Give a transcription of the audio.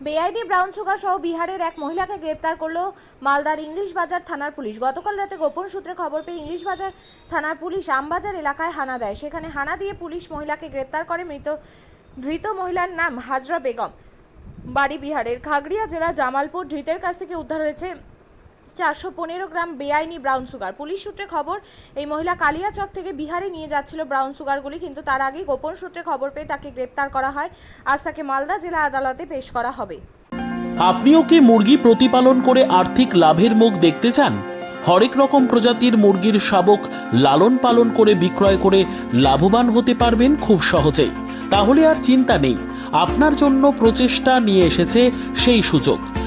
বেআইনি brown sugar সহ বিহারের এক মহিলাকে গ্রেপ্তার করল মালদার ইংলিশ বাজার থানার পুলিশ। গতকাল রাতে গোপন সূত্রে খবর পেয়ে ইংলিশ বাজার থানার পুলিশ আমবাজার এলাকায় হানা দেয়। সেখানে হানা দিয়ে পুলিশ মহিলাকে গ্রেপ্তার করে মৃত, ধৃত মহিলার নাম হাজরা বেগম। বাড়ি বিহারের খাগড়িয়া জেলা জামালপুর ধৃতের কাছ থেকে উদ্ধার হয়েছে চারশো পনেরো গ্রাম বেআইনি ব্রাউন সুগার। পুলিশ সূত্রে খবর, এই মহিলা কালিয়াচক থেকে বিহারে নিয়ে যাচ্ছিল ব্রাউন সুগারগুলি, কিন্তু তার আগে গোপন সূত্রে খবর পেয়ে তাকে গ্রেপ্তার করা হয়। আজ তাকে মালদা জেলা আদালতে পেশ করা হবে। আপনিও কি মুরগি প্রতিপালন করে আর্থিক লাভের মুখ দেখতে চান? হরেক রকম প্রজাতির মুরগির শাবক লালন পালন করে বিক্রয় করে লাভবান হতে পারবেন খুব সহজেই। তাহলে আর চিন্তা নেই, আপনার জন্য প্রচেষ্টা নিয়ে এসেছে সেই সুযোগ।